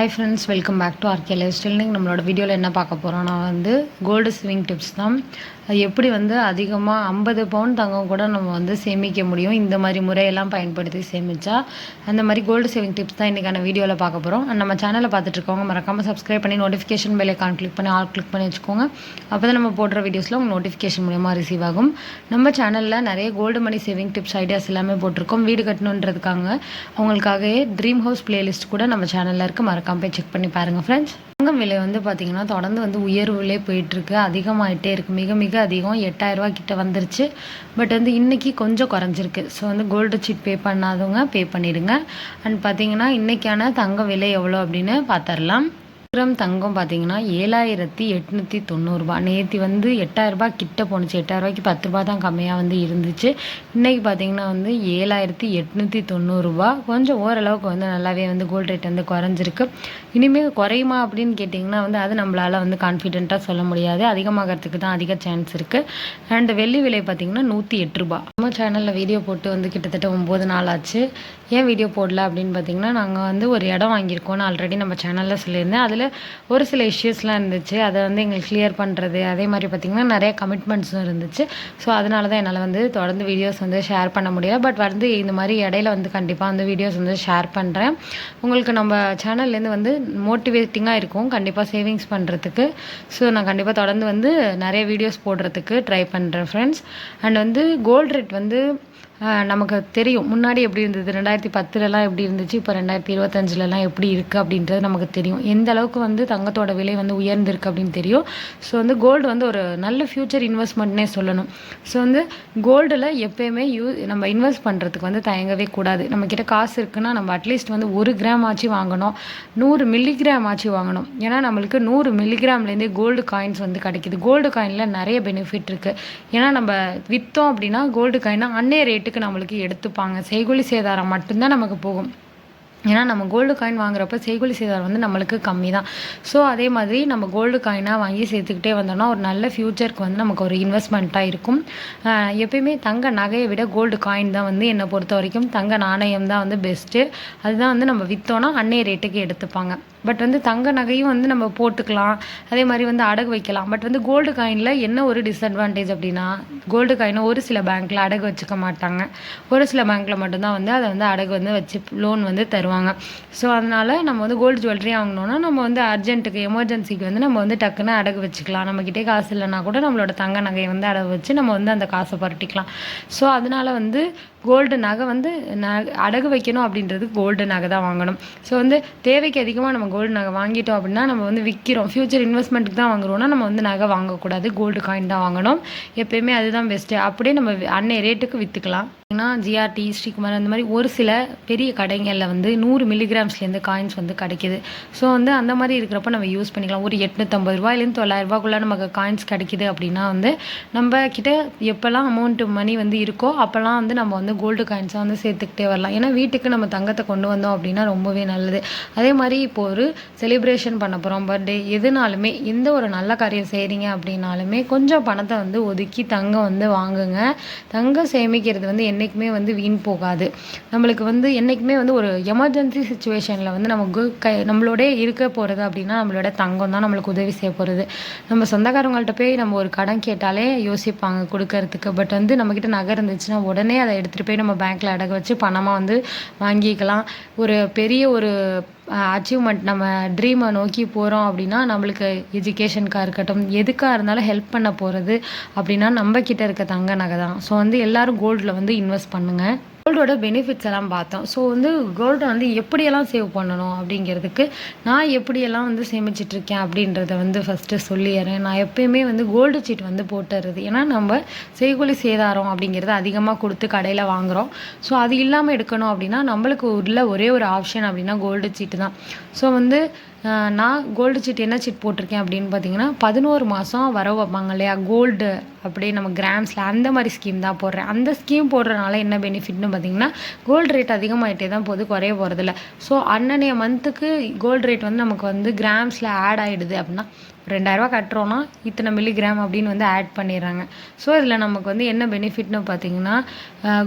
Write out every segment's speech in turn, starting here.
Hi friends welcome back to RK lifestyle நீங்கள் நம்மளோட வீடியோவில் என்ன பார்க்க போகிறோம்னா வந்து கோல்டு ஸ்விங் டிப்ஸ் தான். அது எப்படி வந்து அதிகமாக ஐம்பது பவுன் தங்கம் கூட நம்ம வந்து சேமிக்க முடியும்? இந்த மாதிரி முறையெல்லாம் பயன்படுத்தி சேமித்தா அந்த மாதிரி கோல்டு சேவிங் டிப்ஸ் தான் இன்றைக்கான வீடியோவில் பார்க்க போகிறோம் நம்ம சேனலை பார்த்துட்ருக்கவங்க மறக்காமல் சப்ஸ்கிரைப் பண்ணி நோட்டிஃபிகேஷன் பெல் ஐக்கான் கிளிக் பண்ணி ஆல் கிளிக் பண்ணி வச்சுக்கோங்க. அப்போ தான் நம்ம போடுற வீடியோஸில் உங்கள் நோட்டிஃபிகேஷன் மூலயமா ரிசீவ் ஆகும். நம்ம சேனலில் நிறைய gold money saving tips ideas எல்லாமே போட்டிருக்கோம். வீடு கட்டணுன்றதுக்காக அவங்களுக்காகவே ட்ரீம் ஹவுஸ் பிளேலிஸ்ட் கூட நம்ம சேனலில் இருக்க. மறக்காம போய் செக் பண்ணி பாருங்கள் ஃப்ரெண்ட்ஸ் தங்கம் விலை வந்து பார்த்திங்கன்னா தொடர்ந்து வந்து உயர்வுலே போயிட்டுருக்கு. அதிகமாகிட்டே இருக்குது மிக மிக அதிகம். எட்டாயிரரூபா கிட்ட வந்துருச்சு. பட் வந்து இன்றைக்கி கொஞ்சம் குறைஞ்சிருக்கு. ஸோ வந்து கோல்டு சீட் பே பண்ணாதவங்க பே பண்ணிவிடுங்க அண்ட் பார்த்தீங்கன்னா இன்றைக்கான தங்க விலை எவ்வளோ அப்படின்னு பார்த்துடலாம் கிராம் தங்கம் பார்த்தீங்கன்னா ஏழாயிரத்தி எட்நூற்றி தொண்ணூறுரூபா நேற்று வந்து எட்டாயிரரூபா கிட்ட போணுச்சு. எட்டாயிரரூபாய்க்கு பத்து ரூபா தான் கம்மியாக வந்து இருந்துச்சு. இன்றைக்கி பார்த்தீங்கன்னா வந்து ஏழாயிரத்தி எட்நூற்றி தொண்ணூறுரூபா கொஞ்சம் ஓரளவுக்கு வந்து நல்லாவே வந்து கோல்டு ரேட் வந்து குறைஞ்சிருக்கு. இனிமேல் குறையுமா அப்படின்னு கேட்டிங்கன்னா வந்து அது நம்மளால் வந்து கான்ஃபிடென்ட்டாக சொல்ல முடியாது. அதிகமாகிறதுக்கு தான் அதிக சான்ஸ் இருக்குது அண்ட் வெள்ளி விலை பார்த்திங்கன்னா நூற்றி எட்டு ரூபா. நம்ம சேனலில் வீடியோ போட்டு வந்து கிட்டத்தட்ட ஒம்பது நாள் ஆச்சு. ஏன் வீடியோ போடல அப்படின்னு பார்த்தீங்கன்னா நாங்கள் வந்து ஒரு இடம் வாங்கியிருக்கோம்னு ஆல்ரெடி நம்ம சேனலில் சொல்லியிருந்தேன். அதில் ஒரு சில இஷ்யூஸ்லாம் இருந்துச்சு. அதை வந்து எங்களுக்கு கிளியர் பண்ணுறது அதே மாதிரி பார்த்திங்கன்னா நிறைய கமிட்மெண்ட்ஸும் இருந்துச்சு. ஸோ அதனால தான் என்னால் வந்து தொடர்ந்து வீடியோஸ் வந்து ஷேர் பண்ண முடியல. பட் வந்து இந்த மாதிரி இடையில வந்து கண்டிப்பாக வந்து வீடியோஸ் வந்து ஷேர் பண்ணுறேன் உங்களுக்கு நம்ம சேனல்லேருந்து வந்து மோட்டிவேட்டிங்காக இருக்கும். கண்டிப்பாக சேவிங்ஸ் பண்ணுறதுக்கு ஸோ நான் கண்டிப்பாக தொடர்ந்து வந்து நிறைய வீடியோஸ் போடுறதுக்கு ட்ரை பண்ணுறேன் ஃப்ரெண்ட்ஸ் அண்ட் வந்து கோல்ட் ரேட் வந்து நமக்கு தெரியும். முன்னாடி எப்படி இருந்தது? ரெண்டாயிரத்தி பத்துலலாம் எப்படி இருந்துச்சு? இப்போ ரெண்டாயிரத்தி இருபத்தஞ்சிலலாம் எப்படி இருக்குது அப்படின்றது நமக்கு தெரியும். எந்த அளவுக்கு வந்து தங்கத்தோட விலை வந்து உயர்ந்திருக்கு அப்படின்னு தெரியும். ஸோ வந்து கோல்டு வந்து ஒரு நல்ல ஃப்யூச்சர் இன்வெஸ்ட்மெண்ட்னே சொல்லணும். ஸோ வந்து கோல்டில் எப்போயுமே யூ நம்ம இன்வெஸ்ட் பண்ணுறதுக்கு வந்து தயங்கவே கூடாது. நம்மக்கிட்ட காசு இருக்குன்னா நம்ம அட்லீஸ்ட் வந்து ஒரு கிராம் ஆச்சு வாங்கணும். நூறு மில்லிகிராம் ஆச்சு வாங்கணும். ஏன்னா நம்மளுக்கு நூறு மில்லிகிராம்லேருந்தே கோல்டு காயின்ஸ் வந்து கிடைக்கிது. கோல்டு காயினில் நிறைய பெனிஃபிட் இருக்குது ஏன்னா நம்ம விற்றோம் அப்படின்னா கோல்டு காயினா அன்னே ரேட் ரேட்டுக்கு நம்மளுக்கு எடுத்துப்பாங்க. செய்கூலி சேதாரம் மட்டும்தான் நமக்கு போகும். ஏன்னா நம்ம கோல்டு காயின் வாங்குறப்ப செய்கூலி சேதாரம் வந்து நம்மளுக்கு கம்மி தான் ஸோ அதே மாதிரி நம்ம கோல்டு காயினாக வாங்கி சேர்த்துக்கிட்டே வந்தோம்னா ஒரு நல்ல ஃப்யூச்சருக்கு வந்து நமக்கு ஒரு இன்வெஸ்ட்மெண்ட்டாக இருக்கும். எப்பயுமே தங்க நகையை விட கோல்டு காயின் தான் வந்து என்னை பொறுத்த வரைக்கும் தங்க நாணயம் தான் வந்து பெஸ்ட்டு அதுதான் வந்து நம்ம விற்றோன்னா அன்னைய ரேட்டுக்கு எடுத்துப்பாங்க. பட் வந்து தங்க நகையும் வந்து நம்ம போட்டுக்கலாம். அதே மாதிரி வந்து அடகு வைக்கலாம். பட் வந்து கோல்டு காயினில் என்ன ஒரு டிஸ்அட்வான்டேஜ் அப்படின்னா கோல்டு காயினை ஒரு சில பேங்க்கில் அடகு வச்சுக்க மாட்டாங்க. ஒரு சில பேங்க்கில் மட்டும்தான் வந்து அதை வந்து அடகு வந்து வச்சு லோன் வந்து தருவாங்க. ஸோ அதனால் நம்ம வந்து கோல்டு ஜுவல்லரி வாங்கினோன்னா நம்ம வந்து அர்ஜென்ட்டுக்கு எமர்ஜென்சிக்கு வந்து நம்ம வந்து டக்குன்னு அடகு வச்சுக்கலாம். நம்மக்கிட்டே காசு இல்லைனா கூட நம்மளோட தங்க நகையை வந்து அடகு வச்சு நம்ம வந்து அந்த காசை புரட்டிக்கலாம். ஸோ அதனால் வந்து கோல்டு நகை வந்து ந அடகு வைக்கணும் அப்படின்றது கோல்டு நகை தான் வாங்கணும். ஸோ வந்து தேவைக்கு அதிகமாக நம்ம கோல்டு நகை வாங்கிட்டோம் அப்படின்னா நம்ம வந்து விற்கிறோம் ஃப்யூச்சர் இன்வெஸ்ட்மெண்ட்டுக்கு தான் வாங்குறோம்னா நம்ம வந்து நகை வாங்கக்கூடாது. கோல்டு காயின் தான் வாங்கணும். எப்போயுமே அதுதான் பெஸ்ட்டு அப்படியே நம்ம அன்னைய ரேட்டுக்கு விற்றுக்கலாம் பார்த்திங்கன்னா ஜிஆர்டி ஸ்ரீகுமார் அந்த மாதிரி ஒரு சில பெரிய கடைகளில் வந்து நூறு மில்லிகிராம்ஸ்லேருந்து காயின்ஸ் வந்து கிடைக்கிது. ஸோ வந்து அந்த மாதிரி இருக்கிறப்ப நம்ம யூஸ் பண்ணிக்கலாம். ஒரு எட்நூற்றம்பது ரூபாயிலேருந்து தொள்ளாயிரரூபாக்குள்ளே நமக்கு காயின்ஸ் கிடைக்கிது அப்படின்னா வந்து நம்ம கிட்ட எப்போல்லாம் அமௌண்ட்டு மணி வந்து இருக்கோ அப்போல்லாம் வந்து நம்ம வந்து கோல்டு காயின்ஸாக வந்து சேர்த்துக்கிட்டே வரலாம். ஏன்னா வீட்டுக்கு நம்ம தங்கத்தை கொண்டு வந்தோம் அப்படின்னா ரொம்பவே நல்லது. அதே மாதிரி இப்போ ஒரு செலிப்ரேஷன் பண்ண போகிறோம் பர்த்டே எதுனாலுமே எந்த ஒரு நல்ல காரியம் செய்கிறீங்க அப்படின்னாலுமே கொஞ்சம் பணத்தை வந்து ஒதுக்கி தங்கம் வந்து வாங்குங்க. தங்கம் சேமிக்கிறது வந்து என்றைக்குமே வந்து வீண் போகாது. நம்மளுக்கு வந்து என்றைக்குமே வந்து ஒரு எமர்ஜென்சி சுச்சுவேஷனில் வந்து நமக்கு கை நம்மளோட இருக்க போகிறது அப்படின்னா நம்மளோட தங்கம் தான் நம்மளுக்கு உதவி செய்ய போகிறது நம்ம சொந்தக்காரங்கள்ட்ட போய் நம்ம ஒரு கடன் கேட்டாலே யோசிப்பாங்க கொடுக்கறதுக்கு. பட் வந்து நம்மக்கிட்ட நகை இருந்துச்சுன்னா உடனே அதை எடுத்துகிட்டு போய் நம்ம பேங்க்கில் அடக வச்சு பணமாக வந்து வாங்கிக்கலாம். ஒரு பெரிய ஒரு அச்சீவ்மெண்ட் நம்ம ட்ரீமை நோக்கி போகிறோம் அப்படின்னா நம்மளுக்கு எஜுகேஷனுக்காக இருக்கட்டும் எதுக்காக இருந்தாலும் ஹெல்ப் பண்ண போகிறது அப்படின்னா நம்ம இருக்க தங்க நகை தான். ஸோ வந்து எல்லோரும் கோல்டில் வந்து இன்வெஸ்ட் பண்ணுங்கள் கோல்டோட பெனிஃபிட்ஸ் எல்லாம் பார்த்தோம். ஸோ வந்து கோல்டை வந்து எப்படியெல்லாம் சேவ் பண்ணணும் அப்படிங்கிறதுக்கு நான் எப்படியெல்லாம் வந்து சேமிச்சிட்ருக்கேன் அப்படின்றத வந்து ஃபஸ்ட்டு சொல்லிடுறேன். நான் எப்பயுமே வந்து கோல்டு சீட் வந்து போட்டுறது. ஏன்னா நம்ம செய்கூலி சேதாரம் அப்படிங்கிறத அதிகமாக கொடுத்து கடையில் வாங்குகிறோம் ஸோ அது இல்லாமல் எடுக்கணும் அப்படின்னா நம்மளுக்கு உள்ள ஒரே ஒரு ஆப்ஷன் அப்படின்னா கோல்டு சீட்டு தான். ஸோ வந்து நான் கோல்டு சீட் என்ன சீட் போட்டிருக்கேன் அப்படின்னு பார்த்தீங்கன்னா பதினோரு மாதம் வர வைப்பாங்க இல்லையா? கோல்டு அப்படியே நம்ம கிராம்ஸில் அந்த மாதிரி ஸ்கீம் தான் போடுறேன். அந்த ஸ்கீம் போடுறதுனால என்ன பெனிஃபிட்னு பார்த்தீங்கன்னா கோல்டு ரேட் அதிகமாகிட்டே தான் போகுது குறைய போகிறதில்ல ஸோ அன்னனைய மந்த்துக்கு கோல்டு ரேட் வந்து நமக்கு வந்து கிராம்ஸில் ஆட் ஆகிடுது அப்படின்னா ரெண்டாயிரரூவா கட்டுறோன்னா இத்தனை மில்லிகிராம் அப்படின்னு வந்து ஆட் பண்ணிடுறாங்க. ஸோ இதில் நமக்கு வந்து என்ன பெனிஃபிட்னு பார்த்தீங்கன்னா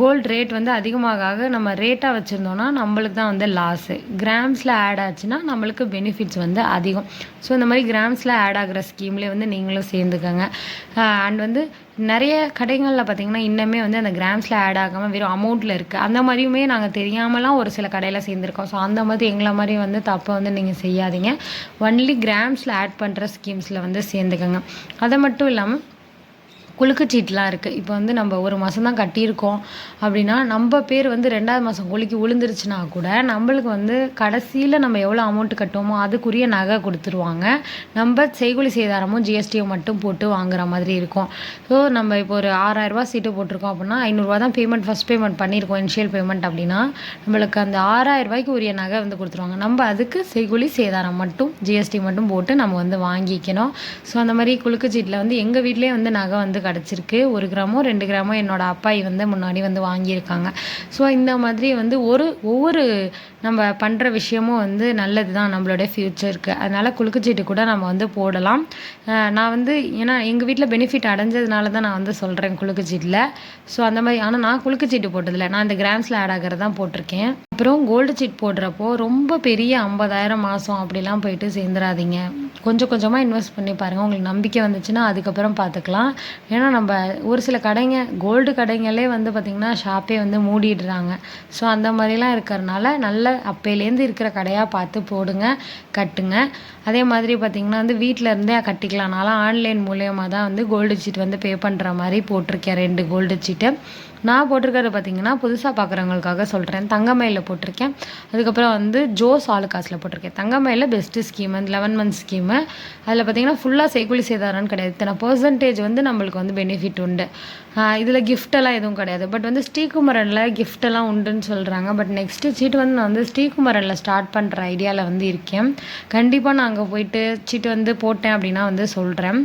கோல்டு ரேட் வந்து அதிகமாக ஆக நம்ம ரேட்டாக வச்சுருந்தோன்னா நம்மளுக்கு தான் வந்து லாஸு கிராம்ஸில் ஆட் ஆச்சுன்னா நம்மளுக்கு பெனிஃபிட்ஸ் வந்து அதிகம். ஸோ இந்த மாதிரி கிராம்ஸில் ஆட் ஆகிற ஸ்கீம்லேயே வந்து நீங்களும் சேர்ந்துக்கோங்க. அண்ட் வந்து நிறைய கடைகளில் பார்த்தீங்கன்னா இன்னுமே வந்து அந்த கிராம்ஸில் ஆட் ஆகாமல் வெறும் அமௌண்ட்டில் இருக்குது அந்த மாதிரியுமே நாங்கள் தெரியாமலாம் ஒரு சில கடையில் சேர்ந்துருக்கோம். ஸோ அந்த மாதிரி எங்களை மாதிரி வந்து தப்பை வந்து நீங்கள் செய்யாதீங்க. ஒன்லி கிராம்ஸில் ஆட் பண்ணுற ஸ்கீம்ஸில் வந்து சேர்ந்துக்கோங்க. அதை மட்டும் இல்லாமல் குலுக்கு சீட்லாம் இருக்குது இப்போ வந்து நம்ம ஒரு மாதம் தான் கட்டியிருக்கோம். அப்படின்னா நம்ம பேர் வந்து ரெண்டாவது மாதம் குலுக்கி விழுந்துருச்சுன்னா கூட நம்மளுக்கு வந்து கடைசியில் நம்ம எவ்வளோ அமௌண்ட் கட்டுவோமோ அதுக்குரிய நகை கொடுத்துருவாங்க. நம்ம செய்கூலி சேதாரமும் ஜிஎஸ்டியும் மட்டும் போட்டு வாங்குற மாதிரி இருக்கும். ஸோ நம்ம இப்போ ஒரு ஆறாயிரரூபா சீட்டு போட்டிருக்கோம் அப்படின்னா ஐநூறுரூவா தான் பேமெண்ட் ஃபஸ்ட் பேமெண்ட் பண்ணியிருக்கோம் இனிஷியல் பேமெண்ட் அப்படின்னா நம்மளுக்கு அந்த ஆறாயிரரூபாய்க்கு உரிய நகை வந்து கொடுத்துருவாங்க. நம்ம அதுக்கு செய்கூலி சேதாரம் மட்டும் ஜிஎஸ்டி மட்டும் போட்டு நம்ம வந்து வாங்கிக்கணும். ஸோ அந்த மாதிரி குலுக்கு சீட்டில் வந்து எங்கள் வீட்டிலே வந்து நகை வந்து கிடச்சிருக்கு. ஒரு கிராமோ ரெண்டு கிராமோ என்னோடய அப்பாயி வந்து முன்னாடி வந்து வாங்கியிருக்காங்க. ஸோ இந்த மாதிரி வந்து ஒரு ஒவ்வொரு நம்ம பண்ணுற விஷயமும் வந்து நல்லது தான் நம்மளுடைய ஃப்யூச்சருக்கு அதனால் குலுக்குச்சீட்டு கூட நம்ம வந்து போடலாம். நான் வந்து ஏன்னா எங்கள் வீட்டில் பெனிஃபிட் அடைஞ்சதுனால தான் நான் வந்து சொல்கிறேன் குலுக்குச்சீட்டில் ஸோ அந்த மாதிரி ஆனால் நான் குலுக்குச்சீட்டு போட்டதில்லை. நான் இந்த கிராம்ஸில் ஆட் ஆகிறது தான் போட்டிருக்கேன். அப்புறம் கோல்டு சீட் போடுறப்போ ரொம்ப பெரிய ஐம்பதாயிரம் மாதம் அப்படிலாம் போயிட்டு சேர்ந்துடாதீங்க கொஞ்சம் கொஞ்சமாக இன்வெஸ்ட் பண்ணி பாருங்கள் உங்களுக்கு நம்பிக்கை வந்துச்சுன்னா அதுக்கப்புறம் பார்த்துக்கலாம் ஏன்னா நம்ம ஒரு சில கடைங்க கோல்டு கடைங்களே வந்து பார்த்திங்கன்னா ஷாப்பே வந்து மூடிடுறாங்க. ஸோ அந்த மாதிரிலாம் இருக்கிறனால நல்ல அப்போலேருந்து இருக்கிற கடையாக பார்த்து போடுங்க கட்டுங்க. அதே மாதிரி பார்த்திங்கன்னா வந்து வீட்டில் இருந்தே கட்டிக்கலாம். நான்லாம் ஆன்லைன் மூலயமா தான் வந்து கோல்டு சீட் வந்து பே பண்ணுற மாதிரி போட்டிருக்கேன். ரெண்டு கோல்டு சீட்டு நான் போட்டிருக்கிறது பார்த்தீங்கன்னா புதுசாக பார்க்குறவங்களுக்காக சொல்கிறேன் தங்கமயில போட்டிருக்கேன். அதுக்கப்புறம் வந்து ஜோஸ் ஆளுக்காசில் போட்டிருக்கேன். தங்கமயில பெஸ்ட்டு ஸ்கீம் அந்த லெவன் மந்த் ஸ்கீமு அதில் பார்த்தீங்கன்னா ஃபுல்லாக செய்கூலி செய்தாரான்னு கிடையாது. இத்தனை பர்சன்டேஜ் வந்து நம்மளுக்கு வந்து பெனிஃபிட் உண்டு. இதில் கிஃப்டெல்லாம் எதுவும் கிடையாது. பட் வந்து ஸ்ரீகுமரனில் கிஃப்டெல்லாம் உண்டுன்னு சொல்கிறாங்க பட் நெக்ஸ்ட்டு சீட் வந்து நான் வந்து ஸ்ரீகுமரனில் ஸ்டார்ட் பண்ணுற ஐடியாவில் வந்து இருக்கேன். கண்டிப்பாக நான் அங்கே போயிட்டு சீட்டு வந்து போட்டேன் அப்படின்னா வந்து சொல்கிறேன்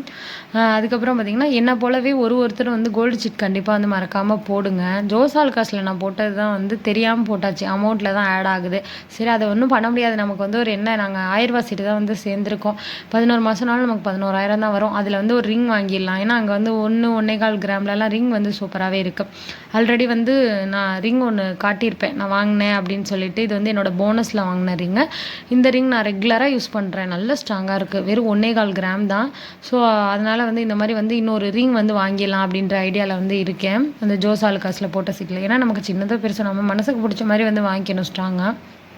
அதுக்கப்புறம் பார்த்திங்கன்னா என்னை போலவே ஒரு ஒருத்தர் வந்து கோல்டு சீட் கண்டிப்பாக வந்து மறக்காமல் போடுங்க. ஜோசால் காசில் நான் போட்டது தான் வந்து தெரியாமல் போட்டாச்சு. அமௌண்ட்டில் தான் ஆட் ஆகுது. சரி அதை ஒன்றும் பண்ண முடியாது. நமக்கு வந்து ஒரு என்ன நாங்கள் ஆயிரரூபா சீட்டு தான் வந்து சேர்ந்துருக்கோம். பதினோரு மாதம்னாலும் நமக்கு பதினோராயிரம் தான் வரும். அதில் வந்து ஒரு ரிங் வாங்கிடலாம். ஏன்னா அங்கே வந்து ஒன்று ஒன்றே கால் கிராம்லலாம் ரிங் வந்து சூப்பராகவே இருக்குது ஆல்ரெடி வந்து நான் ரிங் ஒன்று காட்டியிருப்பேன். நான் வாங்கினேன் அப்படின்னு சொல்லிட்டு இது வந்து என்னோடய போனஸில் வாங்கின ரிங்கு இந்த ரிங் நான் ரெகுலராக யூஸ் பண்ணுறேன் நல்ல ஸ்ட்ராங்காக இருக்குது வெறும் ஒன்றே கால் கிராம் தான். ஸோ அதனால் வந்து இந்த மாதிரி வந்து இன்னொரு ரிங் வந்து வாங்கிடலாம் அப்படின்ற ஐடியாவில் வந்து இருக்கேன். அந்த ஜோசால் காசில் போட்ட சீட்டில் ஏன்னா நமக்கு சின்னதாக பெருசாக நம்ம மனசுக்கு பிடிச்ச மாதிரி வந்து வாங்கிக்கணும் ஸ்ட்ராங்காக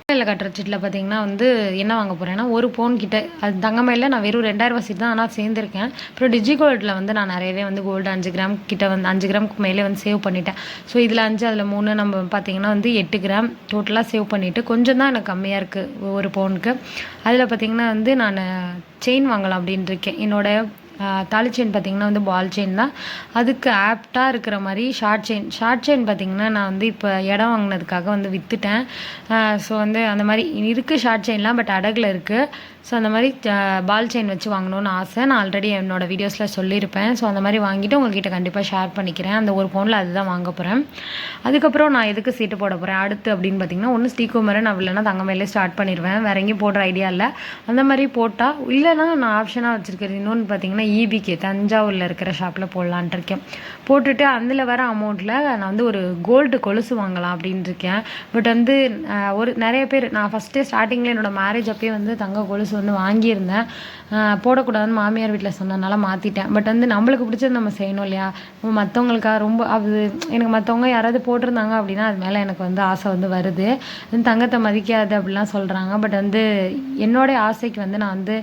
தங்கமயில கட்டுற சீட்டில் பார்த்தீங்கன்னா வந்து என்ன வாங்க போகிறேன்னா ஒரு பவுன் கிட்ட. அது தங்கமயில நான் வெறும் ரெண்டாயிரம் சீட் தான் ஆனால் சேர்ந்துருக்கேன். அப்புறம் டிஜி கோல்டில் வந்து நான் நிறையவே வந்து கோல்டு அஞ்சு கிராம் கிட்ட வந்து அஞ்சு கிராமுக்கு மேலே வந்து சேவ் பண்ணிட்டேன். ஸோ இதில் அஞ்சு அதில் மூணு நம்ம பார்த்தீங்கன்னா வந்து எட்டு கிராம் டோட்டலாக சேவ் பண்ணிவிட்டு கொஞ்சம் தான் எனக்கு கம்மியாக இருக்குது ஒரு பவுனுக்கு அதில் பார்த்தீங்கன்னா வந்து நான் செயின் வாங்கலாம் அப்படின்ட்டு இருக்கேன். என்னோட தாலி செயின் பார்த்திங்கன்னா வந்து பால் செயின் தான். அதுக்கு ஆப்டாக இருக்கிற மாதிரி ஷார்ட் செயின் ஷார்ட் செயின் பார்த்திங்கன்னா நான் வந்து இப்போ இடம் வாங்கினதுக்காக வந்து விற்றுட்டேன் ஸோ வந்து அந்த மாதிரி இருக்குது ஷார்ட் செயின்லாம் பட் அடகில் இருக்குது ஸோ அந்த மாதிரி பால் செயின் வச்சு வாங்கணும்னு ஆசை. நான் ஆல்ரெடி என்னோடய வீடியோஸில் சொல்லியிருப்பேன். ஸோ அந்த மாதிரி வாங்கிட்டு உங்கள்கிட்ட கண்டிப்பாக ஷேர் பண்ணிக்கிறேன். அந்த ஒரு பவுனில் அதுதான் வாங்க போகிறேன் அதுக்கப்புறம் நான் எதுக்கு சீட்டு போட போகிறேன் அடுத்து அப்படின்னு பார்த்தீங்கன்னா ஒன்று ஸ்ரீகுமரன் நான் இல்லைனா தங்கமயிலே ஸ்டார்ட் பண்ணிடுவேன் வேற எங்கேயும் போடுற ஐடியா இல்லை. அந்த மாதிரி போட்டால் இல்லைனா நான் ஆப்ஷனாக வச்சுருக்கிறது. இன்னொன்று பார்த்தீங்கன்னா இபிகே தஞ்சாவூரில் இருக்கிற ஷாப்பில் போடலான்ட்டு இருக்கேன். போட்டுட்டு அதில் வர அமௌண்ட்டில் நான் வந்து ஒரு கோல்டு கொலுசு வாங்கலாம் அப்படின்ட்டு இருக்கேன். பட் வந்து ஒரு நிறைய பேர் நான் ஃபஸ்ட்டே ஸ்டார்டிங்கில் என்னோட மேரேஜ் அப்பயே வந்து தங்க கொலுசு வந்து வாங்கியிருந்தேன். போடக்கூடாதுன்னு மாமியார் வீட்டில் சொன்னதுனால மாற்றிட்டேன் பட் வந்து நம்மளுக்கு பிடிச்சது நம்ம செய்யணும் இல்லையா? மற்றவங்களுக்காக ரொம்ப அது எனக்கு மற்றவங்க யாராவது போட்டிருந்தாங்க அப்படின்னா அது மேலே எனக்கு வந்து ஆசை வந்து வருது. தங்கத்தை மதிக்காது அப்படிலாம் சொல்கிறாங்க பட் வந்து என்னோடைய ஆசைக்கு வந்து நான் வந்து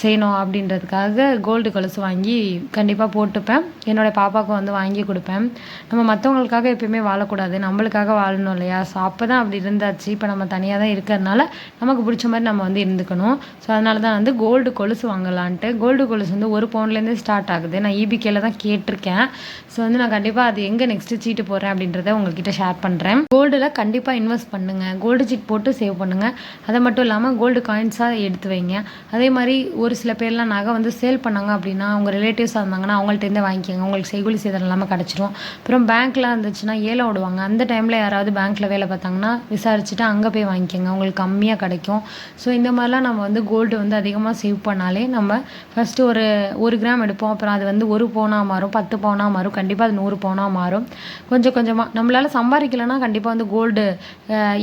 செய்யணும் அப்படின்றதுக்காக கோல்டு கொலுசு வாங்கி கண்டிப்பாக போட்டுப்பேன். என்னோட பாப்பாவுக்கு வந்து வாங்கி கொடுப்பேன். நம்ம மற்றவங்களுக்காக எப்பயுமே வாழக்கூடாது. நம்மளுக்காக வாழணும் இல்லையா? ஸோ அப்போ தான் அப்படி இருந்தாச்சு. இப்போ நம்ம தனியாக தான் இருக்கிறதுனால நமக்கு பிடிச்ச மாதிரி நம்ம வந்து இருந்துக்கணும். ஸோ அதனால தான் வந்து கோல்டு கொலுசு வாங்கலான்ட்டு. கோல்டு கொலுசு வந்து ஒரு பவுன்லேருந்தே ஸ்டார்ட் ஆகுது. நான் இபிகேல தான் கேட்டிருக்கேன். ஸோ வந்து நான் கண்டிப்பாக அது எங்கே நெக்ஸ்ட்டு சீட்டு போகிறேன் அப்படின்றத உங்ககிட்ட ஷேர் பண்ணுறேன் கோல்டில் கண்டிப்பாக இன்வெஸ்ட் பண்ணுங்கள் கோல்டு சீட் போட்டு சேவ் பண்ணுங்கள் அதை மட்டும் இல்லாமல் கோல்டு காயின்ஸாக எடுத்து வைங்க. அதே மாதிரி ஒரு சில பேர்லாம் நகை வந்து சேல் பண்ணாங்க அப்படின்னா அப்படின்னா அவங்க ரிலேட்டிவ்ஸாக இருந்தாங்கன்னா அவங்கள்ட்டேருந்து வாங்கிக்கோங்க. உங்களுக்கு செய்கூலி சேதாரம் இல்லாமல் கிடச்சிரும். அப்புறம் பேங்க்லாம் இருந்துச்சுன்னா ஏலம் விடுவாங்க அந்த டைமில் யாராவது பேங்க்கில் வேலை பார்த்தாங்கன்னா விசாரிச்சுட்டு அங்கே போய் வாங்கிக்கோங்க. உங்களுக்கு கம்மியாக கிடைக்கும். ஸோ இந்த மாதிரிலாம் நம்ம வந்து கோல்டு வந்து அதிகமாக சேவ் பண்ணாலே நம்ம ஃபஸ்ட்டு ஒரு ஒரு கிராம் எடுப்போம். அப்புறம் அது வந்து ஒரு பவுனாக மாறும். பத்து பவுனாக மாறும். கண்டிப்பாக அது நூறு பவுனாக மாறும். கொஞ்சம் கொஞ்சமாக நம்மளால் சம்பாதிக்கலைன்னா கண்டிப்பாக வந்து கோல்டு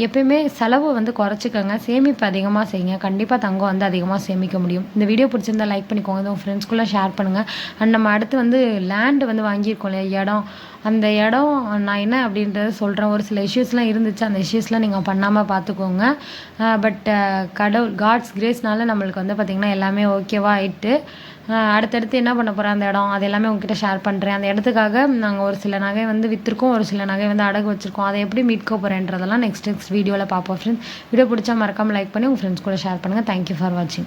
எப்பயுமே செலவு வந்து குறைச்சிக்கோங்க. சேமிப்பு அதிகமாக செய்யுங்க. கண்டிப்பாக தங்கம் வந்து அதிகமாக சேமிக்க முடியும். இந்த வீடியோ பிடிச்சிருந்தா லைக் பண்ணிக்கோங்க. உங்கள் ஃப்ரெண்ட்ஸ்குள்ளே ஷேர் பண்ணுங்கள் அண்ட் நம்ம அடுத்து வந்து லேண்டு வந்து வாங்கியிருக்கோம் இல்லையா இடம். அந்த இடம் நான் என்ன அப்படின்றத சொல்கிறேன் ஒரு சில இஷ்யூஸ்லாம் இருந்துச்சு. அந்த இஷ்யூஸ்லாம் நீங்கள் பண்ணாமல் பார்த்துக்கோங்க. பட் கடவுள் காட்ஸ் கிரேஸ்னால நம்மளுக்கு வந்து பார்த்திங்கன்னா எல்லாமே ஓகேவா ஆயிட்டு. அடுத்தடுத்து என்ன பண்ண போகிறேன் அந்த இடம் அது எல்லாமே உங்ககிட்ட ஷேர் பண்ணுறேன் அந்த இடத்துக்காக நாங்கள் ஒரு சில நகை வந்து விற்றுருக்கோம் ஒரு சில நகை வந்து அடகு வச்சுருக்கோம். அதை எப்படி மீட்க போகிறேன்றதெல்லாம் நெக்ஸ்ட் நெக்ஸ்ட் வீடியோவில் பார்ப்போம் ஃப்ரெண்ட்ஸ் வீடியோ பிடிச்சா மறக்காமல் லைக் பண்ணி உங்கள் ஃப்ரெண்ட்ஸ் கூட ஷேர் பண்ணுங்கள் தேங்க்யூ ஃபார் வாட்சிங்